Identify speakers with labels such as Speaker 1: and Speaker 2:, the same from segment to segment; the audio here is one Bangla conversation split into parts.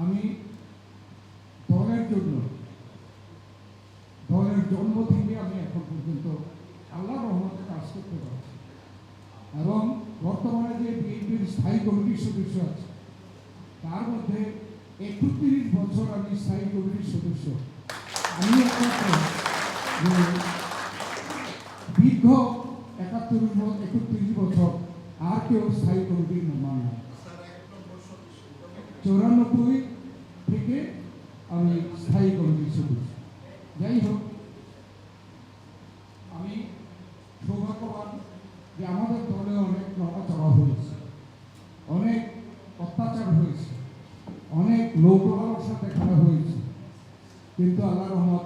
Speaker 1: আমি দলের জন্য দলের জন্ম থেকে আমি এখন পর্যন্ত আল্লাহ রহমতে কাজ করতে পারছি। এবং বর্তমানে যে বিএনপির স্থায়ী কমিটির সদস্য আছে, তার মধ্যে একত্রিশ বছর আমি স্থায়ী কমিটির সদস্য। আমি দীর্ঘ একাত্তর একত্রিশ বছর আর কেউ স্থায়ী কমিটির মেম্বার না চৌরানব্বই থেকে আমি স্থায়ী কমিটির সদস্য। যাই হোক, আমি সৌভাগ্যবান যে আমাদের দলে অনেক নড়াচড়া হয়েছে, অনেক অত্যাচার হয়েছে, অনেক লোক লালসা দেখানো হয়েছে, কিন্তু আল্লাহ রহমত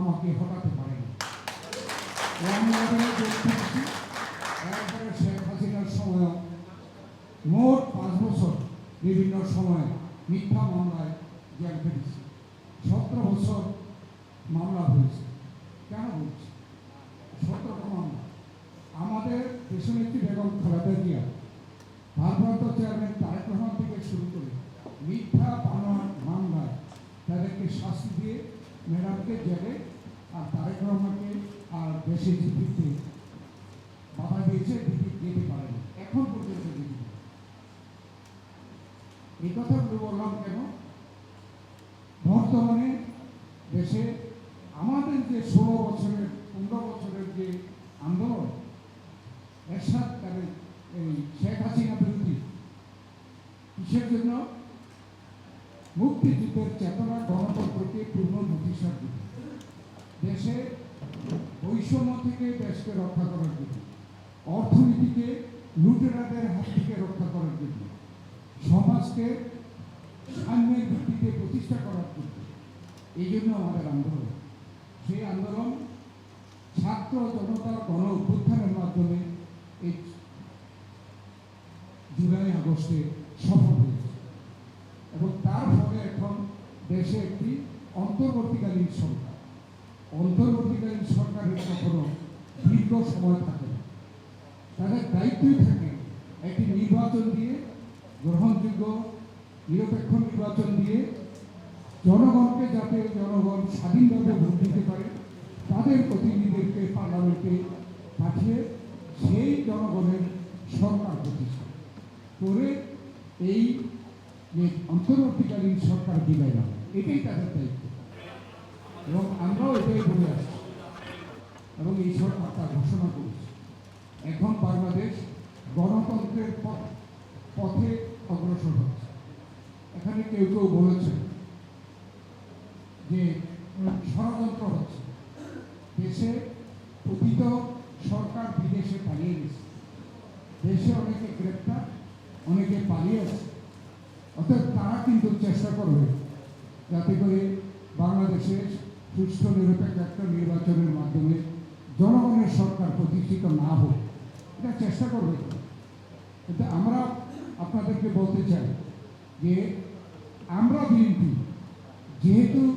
Speaker 1: আমাকে হটাতে পারেনি। শেখ হাসিনার সময় মোট বিভিন্ন সময়ে মিথ্যা মামলায় জেল খেটেছি। সতেরো বছর মামলা হয়েছে। কেন বলছি সতেরোটা মামলা। আমাদের দেশনেত্রী বেগম খালেদা জিয়া, ভারপ্রাপ্ত চেয়ারম্যান তারেক রহমান থেকে শুরু করে মিথ্যা পানোয়ার মামলায় তাদেরকে শাস্তি দিয়ে ম্যাডামকে জেলে আর তারেক রহমানকে আর দেশে ফিরতে বাধা দিয়েছে দিদি যেতে পারেন এখন পর্যন্ত দিদি এই কথাগুলো বললাম কেন বর্তমানে দেশে আমাদের যে ষোলো বছরের, পনেরো বছরের যে আন্দোলন এরশাদ তাদের এই শেখ হাসিনা বিরোধী কিসের জন্য? মুক্তিযুদ্ধের চেতনা গণতন্ত্রকে পূর্ণ প্রতিষ্ঠার জন্য। দেশে বৈষম্য থেকে দেশকে রক্ষা করার জন্য। অর্থনীতিকে লুটেরাদের হাত থেকে রক্ষা করার জন্য। সমাজকে সাম্যের ভিত্তিতে প্রতিষ্ঠা করার জন্য। এই জন্য আমাদের আন্দোলন। সেই আন্দোলন ছাত্র জনতার গণ অভ্যুত্থানের মাধ্যমে এই জুলাই আগস্টে সফল হয়েছে। এবং তার ফলে এখন দেশে একটি অন্তর্বর্তীকালীন সরকার। অন্তর্বর্তীকালীন সরকারের কখনো দীর্ঘ সময় থাকে না। তাদের দায়িত্বই থাকে একটি নির্বাচন দিয়ে, গ্রহণযোগ্য, নিরপেক্ষ নির্বাচন দিয়ে জনগণকে যাতে জনগণ স্বাধীনভাবে ভোট দিতে পারে, তাদের প্রতিনিধিদেরকে পার্লামেন্টে পাঠিয়ে সেই জনগণের সরকার প্রতিষ্ঠা করে এই যে অন্তর্বর্তীকালীন সরকার বিদায় নেওয়া। এটাই তাদের দায়িত্ব। এবং আমরাও এটাই বলে আসছি। এবং এই সরকার তা ঘোষণা করেছে। এখন বাংলাদেশ গণতন্ত্রের পথ পথে অগ্রসর হচ্ছে। এখানে কেউ কেউ বলেছে যে ষড়যন্ত্র হচ্ছে। দেশে প্রকৃত সরকার বিদেশে পালিয়ে গেছে। দেশে অনেকে গ্রেপ্তার, অনেকে পালিয়ে আছে অর্থাৎ তারা কিন্তু চেষ্টা করবে যাতে করে বাংলাদেশের সুষ্ঠু, নিরপেক্ষ একটা নির্বাচনের মাধ্যমে জনগণের সরকার প্রতিষ্ঠিত না হোক। এটা চেষ্টা করবে। কিন্তু আমরা আপনাদেরকে বলতে চাই যে, আমরা বিএনপি যেহেতু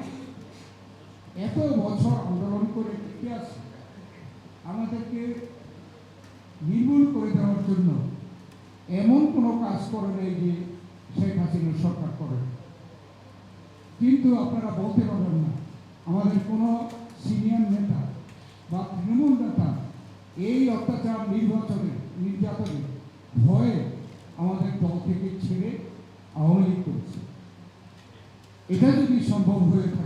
Speaker 1: এত বছর আন্দোলন করে টিকে আছে, আমাদেরকে নির্মূল করে দেওয়ার জন্য এমন কোনো কাজ করে নেই যে শেখ হাসিনার সরকার করে কিন্তু আপনারা বলতে পারবেন না, আমাদের কোনো সিনিয়র নেতা বা তৃণমূল নেতা এই অত্যাচার নির্বাচনে, নির্যাতনে ভয়ে আমাদের দল থেকে ছেড়ে আওয়ামী লীগ করেছে। এটা যদি সম্ভব হয়ে থাকে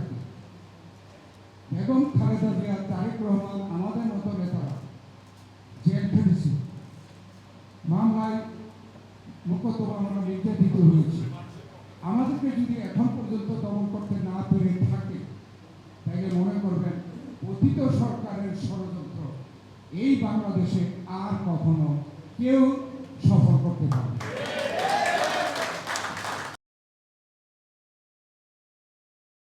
Speaker 1: বেগম খালেদা জিয়া তারেক রহমান আমাদের মতো নেতারা জেল খেটেছি। মামলায় মোকদ্দমা আমরা নির্যাতিত হয়েছি। আমাদেরকে যদি এখন পর্যন্ত দমন করতে না পেরে থাকে তাইলে মনে করবেন অতীত সরকারের ষড়যন্ত্র এই বাংলাদেশে আর কখনো কেউ